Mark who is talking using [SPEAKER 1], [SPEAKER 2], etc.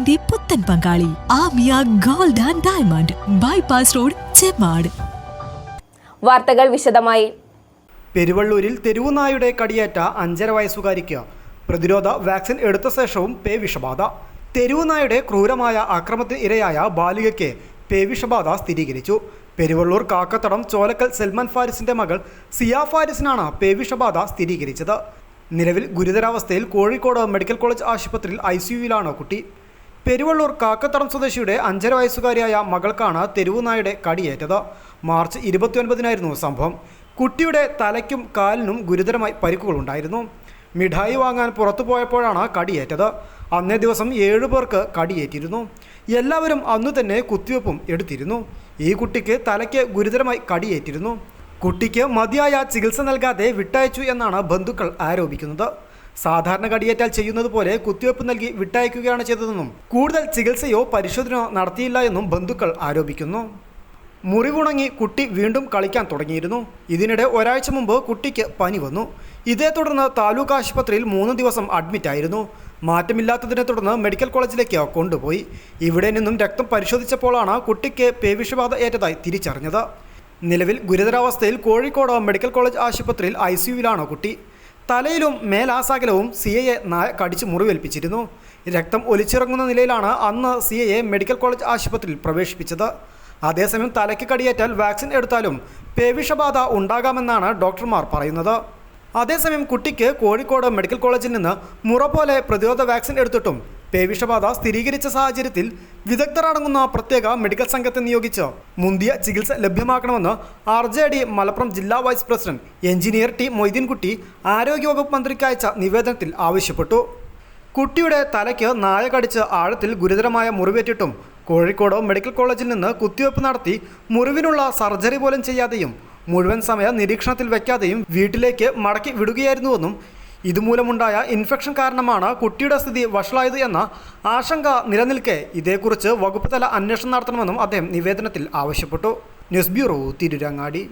[SPEAKER 1] കുടുംബത്തിന്റെ പുത്തൻ പങ്കാളി Amiya gold and diamond bypass road Chemmad
[SPEAKER 2] വാർത്തകൾ വിശദമായി
[SPEAKER 3] പെരുവള്ളൂരിൽ തെരുവുനായുടെ കടിയേറ്റ അഞ്ചര വയസ്സുകാരിക്ക് പ്രതിരോധ വാക്സിൻ എടുത്ത ശേഷവും പേ വിഷബാധ തെരുവുനായുടെ ക്രൂരമായ ആക്രമണത്തിന് ഇരയായ ബാലികയ്ക്ക് പേ വിഷബാധ സ്ഥിരീകരിച്ചു പെരുവള്ളൂർ കാക്കത്തടം ചോലക്കൽ സൽമാൻ ഫാരിസിന്റെ മകൾ സിയ ഫാരിസിനാണ് പേ വിഷബാധ സ്ഥിരീകരിച്ചത് നിലവിൽ ഗുരുതരാവസ്ഥയിൽ കോഴിക്കോട് മെഡിക്കൽ കോളേജ് ആശുപത്രിയിൽ ഐ കുട്ടി പെരുവള്ളൂർ കാക്കത്തടം സ്വദേശിയുടെ അഞ്ചര വയസ്സുകാരിയായ മകൾക്കാണ് തെരുവുനായുടെ കടിയേറ്റത് മാർച്ച് ഇരുപത്തിയൊൻപതിനായിരുന്നു സംഭവം കുട്ടിയുടെ തലയ്ക്കും കാലിനും ഗുരുതരമായി പരിക്കുകളുണ്ടായിരുന്നു മിഠായി വാങ്ങാൻ പുറത്തു പോയപ്പോഴാണ് കടിയേറ്റത് അന്നേ ദിവസം ഏഴു പേർക്ക് കടിയേറ്റിരുന്നു എല്ലാവരും അന്നു തന്നെ കുത്തിവെപ്പും എടുത്തിരുന്നു ഈ കുട്ടിക്ക് തലയ്ക്ക് ഗുരുതരമായി കടിയേറ്റിരുന്നു കുട്ടിക്ക് മതിയായ ചികിത്സ നൽകാതെ വിട്ടയച്ചു എന്നാണ് ബന്ധുക്കൾ ആരോപിക്കുന്നത് സാധാരണ കടിയേറ്റാൽ ചെയ്യുന്നത് പോലെ കുത്തിവയ്പ് നൽകി വിട്ടയക്കുകയാണ് ചെയ്തതെന്നും കൂടുതൽ ചികിത്സയോ പരിശോധനയോ നടത്തിയില്ല എന്നും ബന്ധുക്കൾ ആരോപിക്കുന്നു മുറിവുണങ്ങി കുട്ടി വീണ്ടും കളിക്കാൻ തുടങ്ങിയിരുന്നു ഇതിനിടെ ഒരാഴ്ച മുമ്പ് കുട്ടിക്ക് പനി വന്നു ഇതേ തുടർന്ന് താലൂക്ക് ആശുപത്രിയിൽ മൂന്ന് ദിവസം അഡ്മിറ്റായിരുന്നു മാറ്റമില്ലാത്തതിനെ തുടർന്ന് മെഡിക്കൽ കോളേജിലേക്ക് കൊണ്ടുപോയി ഇവിടെ നിന്നും രക്തം പരിശോധിച്ചപ്പോഴാണ് കുട്ടിക്ക് പേവിഷബാധ ഏറ്റതായി തിരിച്ചറിഞ്ഞത് നിലവിൽ ഗുരുതരാവസ്ഥയിൽ കോഴിക്കോട് മെഡിക്കൽ കോളേജ് ആശുപത്രിയിൽ ഐ കുട്ടി തലയിലും മേലാസാകലവും സി എയെ നായ കടിച്ച് മുറിവേൽപ്പിച്ചിരുന്നു രക്തം ഒലിച്ചിറങ്ങുന്ന നിലയിലാണ് അന്ന് സി എയെ മെഡിക്കൽ കോളേജ് ആശുപത്രിയിൽ പ്രവേശിപ്പിച്ചത് അതേസമയം തലയ്ക്ക് കടിയേറ്റാൽ വാക്സിൻ എടുത്താലും പേവിഷബാധ ഉണ്ടാകാമെന്നാണ് ഡോക്ടർമാർ പറയുന്നത് അതേസമയം കുട്ടിക്ക് കോഴിക്കോട് മെഡിക്കൽ കോളേജിൽ നിന്ന് മുറ പോലെ പ്രതിരോധ വാക്സിൻ എടുത്തിട്ടും പേവിഷബാധ സ്ഥിരീകരിച്ച സാഹചര്യത്തിൽ അടങ്ങുന്ന പ്രത്യേക മെഡിക്കൽ സംഘത്തെ നിയോഗിച്ച് മുന്തിയ ചികിത്സ ലഭ്യമാക്കണമെന്ന് ആർ ജെ ഡി മലപ്പുറം ജില്ലാ vice president engineer T Moideenkutty ആരോഗ്യവകുപ്പ് മന്ത്രിക്ക് അയച്ച നിവേദനത്തിൽ ആവശ്യപ്പെട്ടു കുട്ടിയുടെ തലയ്ക്ക് നായ കടിച്ച് ആഴത്തിൽ ഗുരുതരമായ മുറിവേറ്റിട്ടും കോഴിക്കോട് മെഡിക്കൽ കോളേജിൽ നിന്ന് കുത്തിവയ്പ് നടത്തി മുറിവിനുള്ള സർജറി പോലും ചെയ്യാതെയും മുഴുവൻ സമയ നിരീക്ഷണത്തിൽ വയ്ക്കാതെയും വീട്ടിലേക്ക് മടക്കി വിടുകയായിരുന്നുവെന്നും ഇതുമൂലമുണ്ടായ ഇൻഫെക്ഷൻ കാരണമാണ് കുട്ടിയുടെ സ്ഥിതി വഷളായത് എന്ന ആശങ്ക നിലനിൽക്കെ ഇതേക്കുറിച്ച് വകുപ്പ് തല അന്വേഷണം നടത്തണമെന്നും അദ്ദേഹം നിവേദനത്തിൽ ആവശ്യപ്പെട്ടു ന്യൂസ് ബ്യൂറോ തിരുരങ്ങാടി